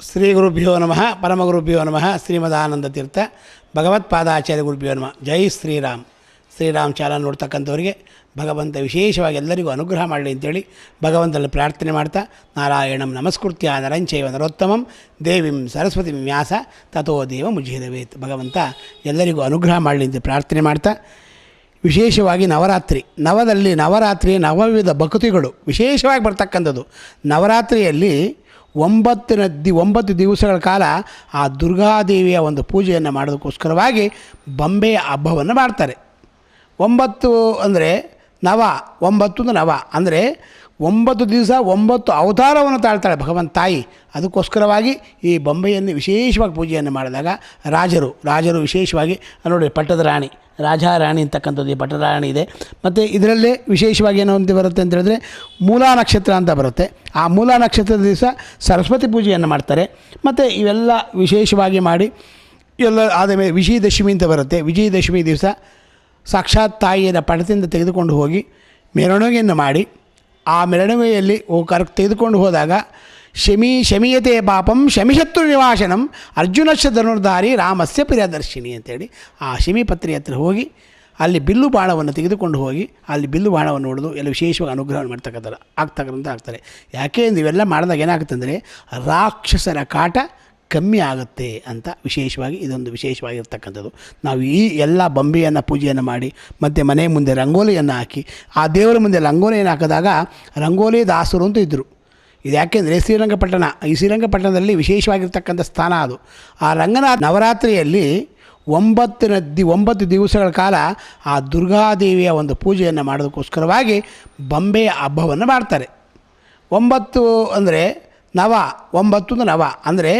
ಶ್ರೀ ಗುರುಭ್ಯೋ ನಮಃ, ಪರಮಗುರುಭ್ಯೋ ನಮಃ ಶ್ರೀಮದಾನಂದ ತೀರ್ಥ ಭಗವತ್ಪಾದಾಚಾರ್ಯ ಗುರುಭ್ಯೋ ನಮಃ. ಜೈ ಶ್ರೀರಾಮ್. ಶ್ರೀರಾಮ್ ಚಾಲ ನೋಡ್ತಕ್ಕಂಥವರಿಗೆ ಭಗವಂತ ವಿಶೇಷವಾಗಿ ಎಲ್ಲರಿಗೂ ಅನುಗ್ರಹ ಮಾಡಲಿ ಅಂತೇಳಿ ಭಗವಂತನಲ್ಲಿ ಪ್ರಾರ್ಥನೆ ಮಾಡ್ತಾ, ನಾರಾಯಣಂ ನಮಸ್ಕೃತ್ಯ ನರಂಚೈವ ನರೋತ್ತಮಂ, ದೇವಿಂ ಸರಸ್ವತಿ ವ್ಯಾಸ, ತಥೋ ದೇವ ಮುಜೀರವೇತ್. ಭಗವಂತ ಎಲ್ಲರಿಗೂ ಅನುಗ್ರಹ ಮಾಡಲಿ ಅಂತ ಪ್ರಾರ್ಥನೆ ಮಾಡ್ತಾ, ವಿಶೇಷವಾಗಿ ನವರಾತ್ರಿ. ನವದಲ್ಲಿ ನವರಾತ್ರಿ ನವವಿಧ ಭಕ್ತಿಗಳು ವಿಶೇಷವಾಗಿ ಬರ್ತಕ್ಕಂಥದ್ದು. ನವರಾತ್ರಿಯಲ್ಲಿ ಒಂಬತ್ತಿನ ದಿ ಒಂಬತ್ತು ದಿವಸಗಳ ಕಾಲ ಆ ದುರ್ಗಾದೇವಿಯ ಒಂದು ಪೂಜೆಯನ್ನು ಮಾಡೋದಕ್ಕೋಸ್ಕರವಾಗಿ ಬೊಂಬೆಯ ಹಬ್ಬವನ್ನು ಮಾಡ್ತಾರೆ. ಒಂಬತ್ತು ಅಂದರೆ ನವ ಒಂಬತ್ತು ನವ. ಅಂದರೆ ಒಂಬತ್ತು ದಿವಸ ಒಂಬತ್ತು ಅವತಾರವನ್ನು ತಾಳ್ತಾಳೆ ಭಗವಂತ ತಾಯಿ. ಅದಕ್ಕೋಸ್ಕರವಾಗಿ ಈ ಬೊಂಬೆಯನ್ನು ವಿಶೇಷವಾಗಿ ಪೂಜೆಯನ್ನು ಮಾಡಿದಾಗ ರಾಜರು ರಾಜರು ವಿಶೇಷವಾಗಿ ನೋಡಿ ಪಟ್ಟದ ರಾಣಿ, ರಾಜಾ ರಾಣಿ ಅಂತಕ್ಕಂಥದ್ದು ಈ ಪಟ್ಟದ ರಾಣಿ ಇದೆ. ಮತ್ತು ಇದರಲ್ಲೇ ವಿಶೇಷವಾಗಿ ಏನೋ ಅಂತ ಬರುತ್ತೆ ಅಂತ ಹೇಳಿದ್ರೆ ಮೂಲಾ ನಕ್ಷತ್ರ ಅಂತ ಬರುತ್ತೆ. ಆ ಮೂಲಾ ನಕ್ಷತ್ರದ ದಿವಸ ಸರಸ್ವತಿ ಪೂಜೆಯನ್ನು ಮಾಡ್ತಾರೆ. ಮತ್ತು ಇವೆಲ್ಲ ವಿಶೇಷವಾಗಿ ಮಾಡಿ ಎಲ್ಲ ಆದ ಮೇಲೆ ವಿಜಯದಶಮಿ ಅಂತ ಬರುತ್ತೆ. ವಿಜಯದಶಮಿ ದಿವಸ ಸಾಕ್ಷಾತ್ ತಾಯಿಯನ್ನು ಪಣದಿಂದ ತೆಗೆದುಕೊಂಡು ಹೋಗಿ ಮೆರವಣಿಗೆಯನ್ನು ಮಾಡಿ, ಆ ಮೆರವಣಿಗೆಯಲ್ಲಿ ಓ ಕರ್ ತೆಗೆದುಕೊಂಡು ಹೋದಾಗ, ಶಮಿ ಶಮಿಯತೆ ಪಾಪಂ ಶಮಿಶತ್ರು ನಿವಾಸನಂ ಅರ್ಜುನಶ್ಚ ಧನುರ್ಧಾರಿ ರಾಮಸ್ಯ ಪ್ರಿಯದರ್ಶಿನಿ ಅಂತೇಳಿ ಆ ಶಮಿ ಪತ್ರಿ ಹತ್ರ ಹೋಗಿ ಅಲ್ಲಿ ಬಿಲ್ಲು ಬಾಣವನ್ನು ತೆಗೆದುಕೊಂಡು ಹೋಗಿ ಅಲ್ಲಿ ಬಿಲ್ಲು ಬಾಣವನ್ನು ಹೊಡೆದು ಎಲ್ಲ ವಿಶೇಷವಾಗಿ ಅನುಗ್ರಹವನ್ನು ಮಾಡ್ತಕ್ಕಂಥ ಆಗ್ತಕ್ಕಂಥ ಆಗ್ತಾರೆ. ಯಾಕೆ ನೀವೆಲ್ಲ ಮಾಡಿದಾಗ ಏನಾಗುತ್ತೆ ಅಂದರೆ ರಾಕ್ಷಸರ ಕಾಟ ಕಮ್ಮಿ ಆಗುತ್ತೆ ಅಂತ ವಿಶೇಷವಾಗಿ ಇದೊಂದು ವಿಶೇಷವಾಗಿರ್ತಕ್ಕಂಥದ್ದು. ನಾವು ಈ ಎಲ್ಲ ಬೊಂಬೆಯನ್ನು ಪೂಜೆಯನ್ನು ಮಾಡಿ, ಮತ್ತು ಮನೆ ಮುಂದೆ ರಂಗೋಲಿಯನ್ನು ಹಾಕಿ, ಆ ದೇವರ ಮುಂದೆ ರಂಗೋಲಿಯನ್ನು ಹಾಕಿದಾಗ ರಂಗೋಲಿ ದಾಸರು ಅಂತ ಇದ್ದರು ಇದು ಯಾಕೆಂದರೆ ಶ್ರೀರಂಗಪಟ್ಟಣ, ಈ ಶ್ರೀರಂಗಪಟ್ಟಣದಲ್ಲಿ ವಿಶೇಷವಾಗಿರ್ತಕ್ಕಂಥ ಸ್ಥಾನ ಅದು. ಆ ರಂಗನಾಥ ನವರಾತ್ರಿಯಲ್ಲಿ ಒಂಬತ್ತಿನ ದಿ, ಒಂಬತ್ತು ದಿವಸಗಳ ಕಾಲ ಆ ದುರ್ಗಾದೇವಿಯ ಒಂದು ಪೂಜೆಯನ್ನು ಮಾಡೋದಕ್ಕೋಸ್ಕರವಾಗಿ ಬೊಂಬೆಯ ಹಬ್ಬವನ್ನು ಮಾಡ್ತಾರೆ. ಒಂಬತ್ತು ಅಂದರೆ ನವ ಒಂಬತ್ತು ನವ. ಅಂದರೆ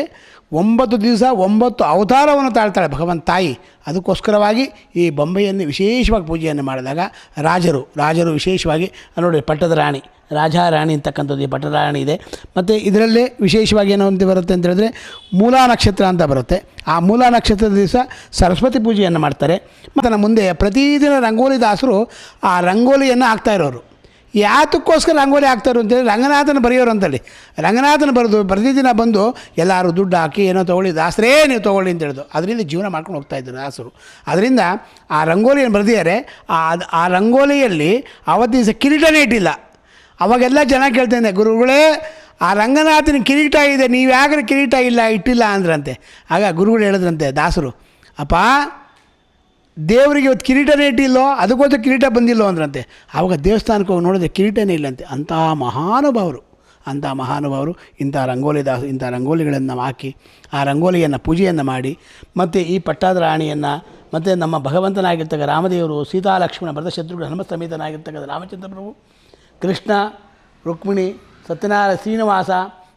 ಒಂಬತ್ತು ದಿವಸ ಒಂಬತ್ತು ಅವತಾರವನ್ನು ತಾಳ್ತಾಳೆ ಭಗವಂತ ತಾಯಿ. ಅದಕ್ಕೋಸ್ಕರವಾಗಿ ಈ ಬೊಂಬೆಯನ್ನು ವಿಶೇಷವಾಗಿ ಪೂಜೆಯನ್ನು ಮಾಡಿದಾಗ ರಾಜರು ರಾಜರು ವಿಶೇಷವಾಗಿ ನೋಡಿ ಪಟ್ಟದ ರಾಣಿ, ರಾಜಾ ರಾಣಿ ಅಂತಕ್ಕಂಥದ್ದು ಈ ಪಟ್ಟದ ರಾಣಿ ಇದೆ. ಮತ್ತು ಇದರಲ್ಲೇ ವಿಶೇಷವಾಗಿ ಏನೋ ಅಂತ ಬರುತ್ತೆ ಅಂತ ಹೇಳಿದ್ರೆ ಮೂಲಾ ನಕ್ಷತ್ರ ಅಂತ ಬರುತ್ತೆ. ಆ ಮೂಲಾ ನಕ್ಷತ್ರದ ದಿವಸ ಸರಸ್ವತಿ ಪೂಜೆಯನ್ನು ಮಾಡ್ತಾರೆ. ಮತ್ತು ನಮ್ಮ ಮುಂದೆ ಪ್ರತಿದಿನ ರಂಗೋಲಿ ದಾಸರು ಆ ರಂಗೋಲಿಯನ್ನು ಹಾಕ್ತಾ ಇರೋರು. ಯಾತಕ್ಕೋಸ್ಕರ ರಂಗೋಲಿ ಹಾಕ್ತಾರೆ ಅಂತೇಳಿ ರಂಗನಾಥನ ಬರೆಯೋರು ಅಂತೇಳಿ. ರಂಗನಾಥನ ಬರೆದು ಪ್ರತಿದಿನ ಬಂದು ಎಲ್ಲರೂ ದುಡ್ಡು ಹಾಕಿ ಏನೋ ತೊಗೊಳ್ಳಿ, ದಾಸರೇ ನೀವು ತೊಗೊಳ್ಳಿ ಅಂತ ಹೇಳಿದ್ರು. ಅದರಿಂದ ಜೀವನ ಮಾಡ್ಕೊಂಡು ಹೋಗ್ತಾ ಇದ್ದರು ದಾಸರು. ಅದರಿಂದ ಆ ರಂಗೋಲಿಯನ್ನು ಬರೆದಿದ್ದಾರೆ. ಆ ಆ ರಂಗೋಲಿಯಲ್ಲಿ ಅವತ್ತಿನ ದಿವಸ ಕಿರೀಟನೇ ಇಟ್ಟಿಲ್ಲ ಅವಾಗೆಲ್ಲ ಜನ ಕೇಳ್ತಾನೆ ಗುರುಗಳೇ, ಆ ರಂಗನಾಥನ ಕಿರೀಟ ಇದೆ ನೀವು ಯಾಕೆ ಕಿರೀಟ ಇಲ್ಲ, ಇಟ್ಟಿಲ್ಲ ಅಂದ್ರಂತೆ. ಆಗ ಗುರುಗಳು ಹೇಳಿದ್ರಂತೆ, ದಾಸರು, ಅಪ್ಪ ದೇವರಿಗೆ ಇವತ್ತು ಕಿರೀಟನೇ ಇಟ್ಟಿಲ್ಲೋ ಅದಕ್ಕೋಸ್ಕರ ಕಿರೀಟ ಬಂದಿಲ್ಲೋ ಅಂದ್ರಂತೆ. ಆವಾಗ ದೇವಸ್ಥಾನಕ್ಕೆ ಹೋಗಿ ನೋಡಿದ್ರೆ ಕಿರೀಟನೇ ಇಲ್ಲಂತೆ ಅಂಥ ಮಹಾನುಭಾವರು ಅಂಥ ಮಹಾನುಭಾವರು ಇಂಥ ರಂಗೋಲಿ ದಾಸ, ಇಂಥ ರಂಗೋಲಿಗಳನ್ನು ಹಾಕಿ, ಆ ರಂಗೋಲಿಯನ್ನು ಪೂಜೆಯನ್ನು ಮಾಡಿ, ಮತ್ತು ಈ ಪಟ್ಟಾದ ರಾಣಿಯನ್ನು ಮತ್ತು ನಮ್ಮ ಭಗವಂತನಾಗಿರ್ತಕ್ಕ ರಾಮದೇವರು, ಸೀತಾ ಲಕ್ಷ್ಮಣ, ಭರತ ಶತ್ರುಘ್ನ ಹನುಮ ಸಮೇತನಾಗಿರ್ತಕ್ಕಂಥ ರಾಮಚಂದ್ರ ಪ್ರಭು, ಕೃಷ್ಣ, ರುಕ್ಮಿಣಿ, ಸತ್ಯನಾರಾಯಣ ಶ್ರೀನಿವಾಸ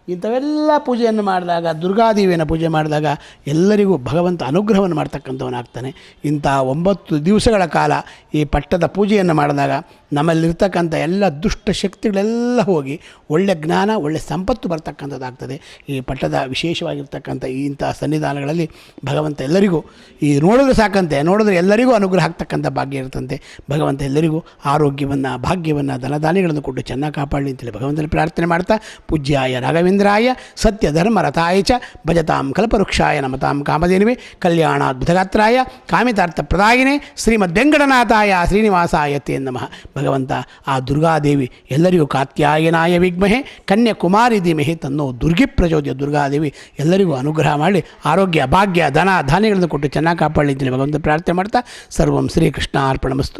ಇಂಥವೆಲ್ಲ ಪೂಜೆಯನ್ನು ಮಾಡಿದಾಗ, ದುರ್ಗಾದೇವಿಯನ್ನು ಪೂಜೆ ಮಾಡಿದಾಗ ಎಲ್ಲರಿಗೂ ಭಗವಂತ ಅನುಗ್ರಹವನ್ನು ಮಾಡ್ತಕ್ಕಂಥವನಾಗ್ತಾನೆ. ಇಂಥ ಒಂಬತ್ತು ದಿವಸಗಳ ಕಾಲ ಈ ಪಟ್ಟದ ಪೂಜೆಯನ್ನು ಮಾಡಿದಾಗ ನಮ್ಮಲ್ಲಿರ್ತಕ್ಕಂಥ ಎಲ್ಲ ದುಷ್ಟ ಶಕ್ತಿಗಳೆಲ್ಲ ಹೋಗಿ ಒಳ್ಳೆ ಜ್ಞಾನ, ಒಳ್ಳೆ ಸಂಪತ್ತು ಬರ್ತಕ್ಕಂಥದ್ದಾಗ್ತದೆ. ಈ ಪಟ್ಟದ ವಿಶೇಷವಾಗಿರ್ತಕ್ಕಂಥ ಇಂಥ ಸನ್ನಿಧಾನಗಳಲ್ಲಿ ಭಗವಂತ ಎಲ್ಲರಿಗೂ ಈ ನೋಡಿದ್ರೆ ಸಾಕಂತೆ, ನೋಡಿದ್ರೆ ಎಲ್ಲರಿಗೂ ಅನುಗ್ರಹ ಆಗ್ತಕ್ಕಂಥ ಭಾಗ್ಯ ಇರ್ತಂತೆ ಭಗವಂತ ಎಲ್ಲರಿಗೂ ಆರೋಗ್ಯವನ್ನು, ಭಾಗ್ಯವನ್ನು, ಧನಧಾನ್ಯಗಳನ್ನು ಕೊಟ್ಟು ಚೆನ್ನಾಗಿ ಕಾಪಾಡಲಿ ಅಂತೇಳಿ ಭಗವಂತನ ಪ್ರಾರ್ಥನೆ ಮಾಡ್ತಾ ಪೂಜ್ಯಾಯ ರಾಘವೇಂದ್ರಾಯ ಸತ್ಯ ಧರ್ಮ ರಥಾಯ ಚ ಭಜತಾಂ ಕಲ್ಪವೃಕ್ಷಾಯ ನಮತಾಂ ಕಾಮಧೇನುವೆ ಕಲ್ಯಾಣಾದ್ಭುತಗಾತ್ರಾಯ ಕಾಮಿತಾರ್ಥ ಪ್ರದಾಯಿನೇ ಶ್ರೀಮದ್ ವೆಂಕಟನಾಥಾಯ ಶ್ರೀನಿವಾಸಾಯ ತೇ ನಮಃ. ಭಗವಂತ, ಆ ದುರ್ಗಾದೇವಿ ಎಲ್ಲರಿಗೂ ಕಾತ್ಯಾಯನಾಯ ವಿಗ್ಮಹೆ ಕನ್ಯಾಕುಮಾರಿ ಧೀಮಹಿ ತನ್ನೋ ದುರ್ಗಿ ಪ್ರಚೋದ್ಯ ದುರ್ಗಾದೇವಿ ಎಲ್ಲರಿಗೂ ಅನುಗ್ರಹ ಮಾಡಿ, ಆರೋಗ್ಯ, ಭಾಗ್ಯ, ಧನ, ಧಾನ್ಯಗಳನ್ನು ಕೊಟ್ಟು ಚೆನ್ನಾಗಿ ಕಾಪಾಡಲಿದ್ದೇನೆ. ಭಗವಂತ ಪ್ರಾರ್ಥನೆ ಮಾಡ್ತಾ ಸರ್ವಂ ಶ್ರೀಕೃಷ್ಣ ಅರ್ಪಣಮಸ್ತು